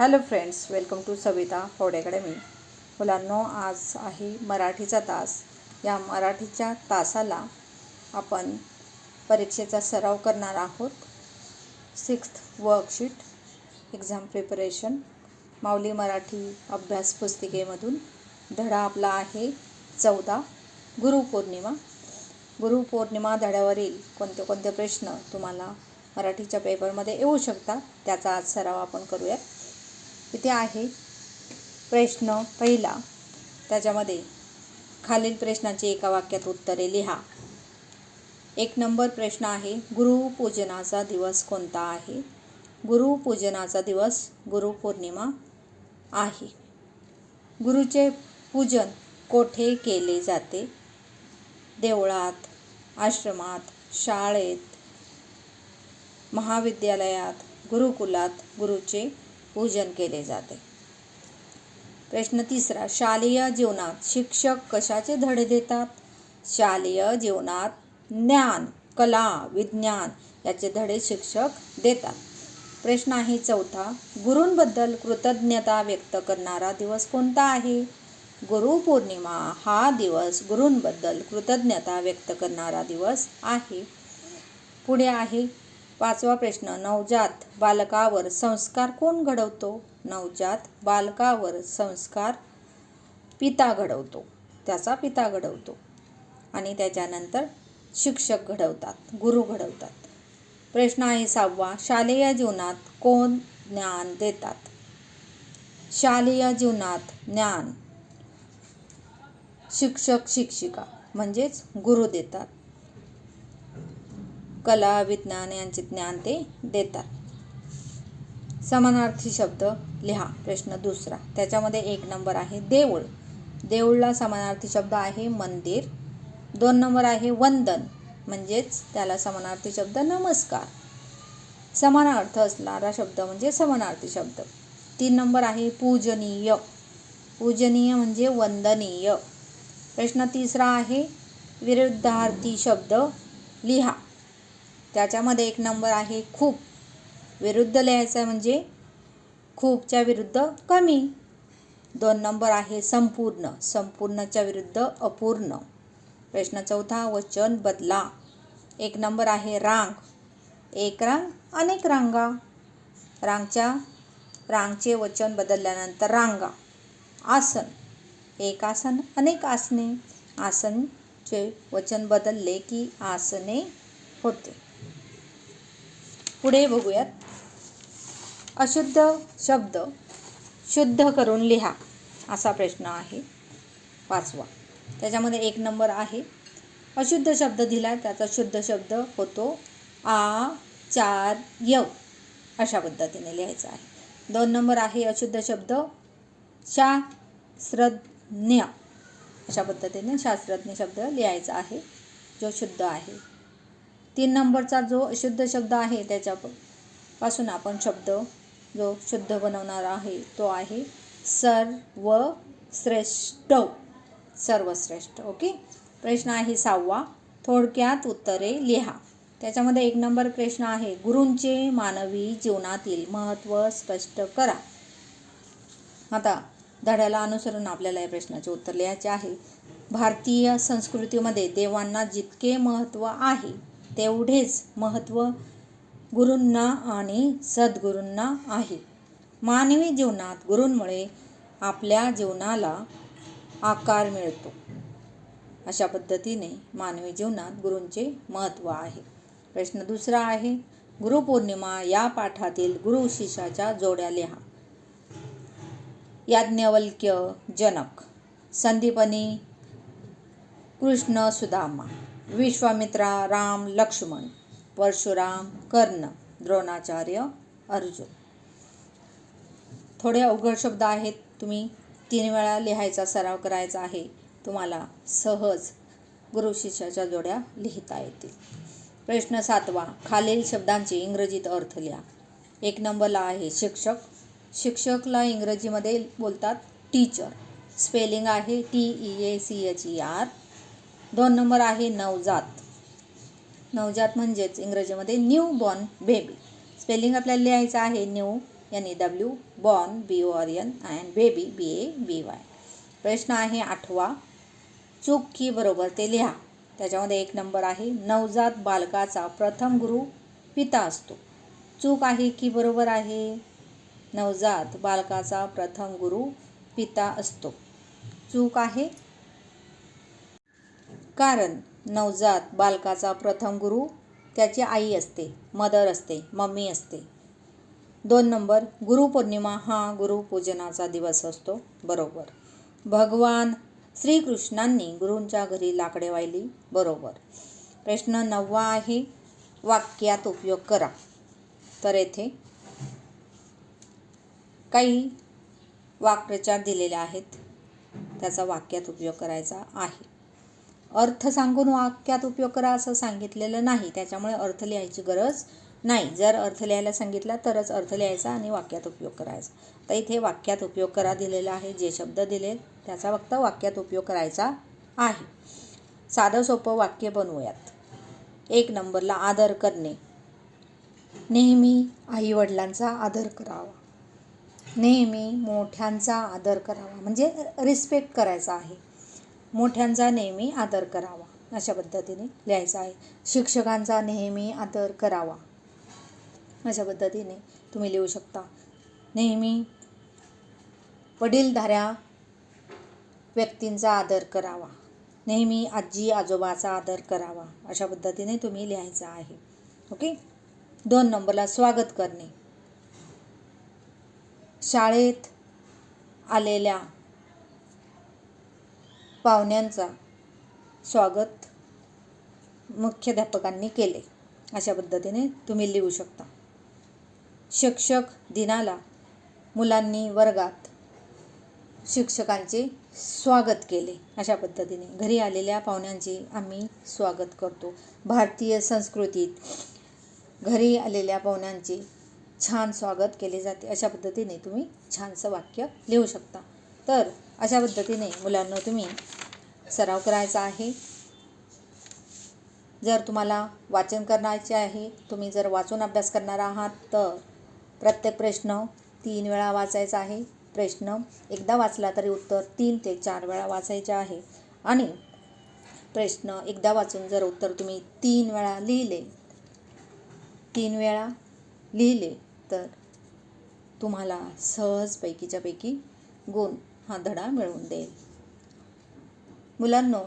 Hello friends welcome to Savita Phad academy. मुलांनो आज आहे मराठीचा तास. या मराठीच्या तासाला आपण परीक्षेचा सराव करणार आहोत. Sixth worksheet exam preparation Mauli Marathi अभ्यास पुस्तिकेमधून. धडा आपला आहे चौदा गुरुपौर्णिमा गुरुपौर्णिमा धड्यावरील कोणते कोणते प्रश्न तुम्हाला मराठीच्या पेपरमध्ये येऊ शकतात त्याचा आज सराव आपण करूयात. इथे आहे. प्रश्न पहिला. त्याच्यामध्ये खालील प्रश्नाची एका वाक्यात उत्तरे लिहा. एक नंबर प्रश्न आहे गुरुपूजनाचा दिवस कोणता आहे? गुरुपूजनाचा दिवस गुरुपौर्णिमा आहे. गुरुचे पूजन कोठे केले जाते? देवळात आश्रमात शाळेत महाविद्यालयात गुरुकुलात गुरुचे पूजन केले जाते. प्रश्न तिसरा शालेय जीवनात शिक्षक कशाचे धडे देतात? शालेय जीवनात ज्ञान कला विज्ञान याचे धडे शिक्षक देतात. प्रश्न आहे चौथा गुरूंबद्दल कृतज्ञता व्यक्त करणारा दिवस कोणता आहे? गुरुपौर्णिमा हा दिवस गुरूंबद्दल कृतज्ञता व्यक्त करणारा दिवस आहे. पुढे आहे पाचवा प्रश्न नवजात बालकावर संस्कार कोण घडवतो? नवजात बालकावर संस्कार पिता घडवतो. त्याचा पिता घडवतो. आणि त्याच्यानंतर शिक्षक घडवतात गुरु घडवतात. प्रश्न आहे सहावा शालेय जीवनात कोण ज्ञान देतात? शालेय जीवनात ज्ञान शिक्षक शिक्षिका म्हणजेच गुरु देतात. कला विज्ञान यांचे ज्ञान ते देतात. समानार्थी शब्द लिहा. प्रश्न दुसरा. त्याच्यामध्ये एक नंबर आहे देऊळ. देऊळला समानार्थी शब्द आहे मंदिर. दोन नंबर आहे वंदन. म्हणजेच त्याला समानार्थी शब्द नमस्कार. समान अर्थ असणारा शब्द म्हणजे समानार्थी शब्द. तीन नंबर आहे पूजनीय. पूजनीय म्हणजे वंदनीय. प्रश्न तिसरा आहे विरुद्धार्थी शब्द लिहा. त्याच्यामध्ये एक नंबर आहे खूप विरुद्ध लिहायचं म्हणजे खूपच्या विरुद्ध कमी. दोन नंबर आहे संपूर्ण संपूर्णच्या विरुद्ध अपूर्ण. प्रश्न चौथा वचन बदला. एक नंबर आहे रांग. एक रांग अनेक रांगा. रांगच्या रांगचे वचन बदलल्यानंतर रांगा. आसन. एक आसन अनेक आसने. आसनचे वचन बदलले की आसने होते. पुढे बघूयात. अशुद्ध शब्द शुद्ध करून लिहा असा प्रश्न आहे. पाचवा त्याच्यामध्ये एक नंबर आहे. अशुद्ध शब्द दिला त्याचा शुद्ध शब्द होतो आ चार य अशा पद्धतीने लिहायचा आहे. दोन नंबर आहे अशुद्ध शब्द शास्त्रज्ञ अशा पद्धतीने शास्त्रज्ञ शब्द लिहायचा आहे जो शुद्ध आहे. तीन नंबरचा जो शुद्ध शब्द आहे त्याच्यापासून आपण शब्द जो शुद्ध बनवणार आहे तो आहे सर्व श्रेष्ठ सर्वश्रेष्ठ ओके? प्रश्न आहे सहावा. थोडक्यात उत्तरे लिहा. त्याच्यामध्ये एक नंबर प्रश्न आहे. गुरूंचे मानवी जीवनातील महत्त्व स्पष्ट करा. आता धड्याला अनुसरून आपल्याला या प्रश्नाचे उत्तर लिहायचे आहे. भारतीय संस्कृतीमध्ये देवांना जितके महत्त्व आहे तेवढेच महत्त्व गुरूंना आणि सद्गुरूंना आहे. मानवी जीवनात गुरूंमुळे आपल्या जीवनाला आकार मिळतो. अशा पद्धतीने मानवी जीवनात गुरूंचे महत्त्व आहे. प्रश्न दुसरा आहे गुरुपौर्णिमा या पाठातील गुरु शिष्याच्या जोड्या लिहा. याज्ञवल्क्य जनक संदीपनी कृष्ण सुदामा. विश्वामित्रा राम लक्ष्मण परशुराम कर्ण द्रोणाचार्य अर्जुन. थोडे अवघड शब्द आहेत. तुम्ही तीन वेळा लिहायचा सराव करायचा आहे. तुम्हाला सहज गुरु शिष्याच्या जोड्या लिहिता येतील. प्रश्न सातवा. खालील शब्दांचे इंग्रजीत अर्थ लिहा. एक नंबरला आहे शिक्षक. शिक्षकला इंग्रजीमध्ये बोलतात टीचर. स्पेलिंग आहे T E A C H E R. दोन नंबर आहे नवजात. नवजात म्हणजेच इंग्रजीमध्ये न्यू बॉर्न बेबी स्पेलिंग आपल्याला लिहायचं आहे new N E W born B O R N and baby B A B Y प्रश्न आहे आठवा. चूक की बरोबर ते लिहा. त्याच्यामध्ये एक नंबर आहे नवजात बालकाचा प्रथम गुरु पिता असतो. चूक आहे की बरोबर आहे? नवजात बालकाचा प्रथम गुरु पिता असतो. चूक आहे? कारण नवजात बालकाचा प्रथम गुरु त्याची आई असते मदर असते मम्मी असते. दोन नंबर गुरुपौर्णिमा हा गुरुपूजनाचा दिवस असतो बरोबर. भगवान श्रीकृष्णांनी गुरूंच्या घरी लाकडे वाहिली बरोबर. प्रश्न नववा आहे वाक्यात उपयोग करा. तर येथे काही वाक्प्रचार दिलेले आहेत त्याचा वाक्यात उपयोग करायचा आहे. अर्थ सांगून वाक्यात उपयोग करा असं सांगितलेलं नाही. त्याच्यामुळे अर्थ लिहायची गरज नाही. जर अर्थ लिहायला सांगितला तरच अर्थ लिहायचा आणि वाक्यात उपयोग करायचा. तर इथे वाक्यात उपयोग करा दिलेला आहे. जे शब्द दिले त्याचा फक्त वाक्यात उपयोग करायचा आहे. साधं सोपं वाक्य बनवूयात. एक नंबरला आदर करणे. नेहमी आईवडिलांचा आदर करावा. नेहमी मोठ्यांचा आदर करावा. म्हणजे रिस्पेक्ट करायचा आहे. मोठ्यांचा नेहमी आदर करावा. अशा पद्धतीने लिहायचं आहे. शिक्षकांचा नेहमी आदर करावा. अशा पद्धतीने तुम्ही लिहू शकता. नेहमी वडीलधाऱ्या व्यक्तींचा आदर करावा. नेहमी आजी आजोबाचा आदर करावा. अशा पद्धतीने तुम्ही लिहायचं आहे. ओके? दोन नंबरला स्वागत करणे. शाळेत आलेल्या पाहुण्यांचा स्वागत मुख्याध्यापकांनी केले. अशा पद्धतीने तुम्ही लिहू शकता. शिक्षक दिनाला मुलांनी वर्गात शिक्षकांचे स्वागत केले. अशा पद्धतीने घरी आलेल्या पाहुण्यांचे आम्ही स्वागत करतो. भारतीय संस्कृतीत घरी आलेल्या पाहुण्यांचे छान स्वागत केले जाते. अशा पद्धतीने तुम्ही छानसं वाक्य लिहू शकता. तर अशा पद्धतीने मुलांना तुम्ही सराव करायचा आहे. जर तुम्हाला वाचन करण्याचे आहे तुम्ही जर वाचून अभ्यास करणार आहात तर प्रत्येक प्रश्न तीन वेळा वाचायचा आहे. प्रश्न एकदा वाचला तरी उत्तर तीन ते चार वेळा वाचायचे आहे. आणि प्रश्न एकदा वाचून जर उत्तर तुम्ही तीन वेळा लिहिले तीन वेळा लिहिले तर तुम्हाला सहजपैकीच्या पैकी गुण हा धडा मिळवून देईल. मुलांनो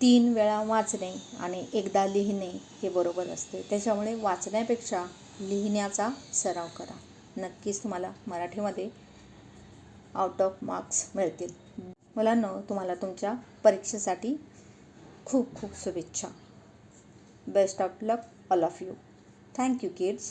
तीन वेळा वाचणे आणि एकदा लिहिणे हे बरोबर असते. त्याच्यामुळे वाचण्यापेक्षा लिहिण्याचा सराव करा. नक्कीच तुम्हाला मराठीमध्ये आउट ऑफ मार्क्स मिळतील. मुलांनो तुम्हाला तुमच्या परीक्षेसाठी खूप खूप शुभेच्छा. Best of luck all of you thank you kids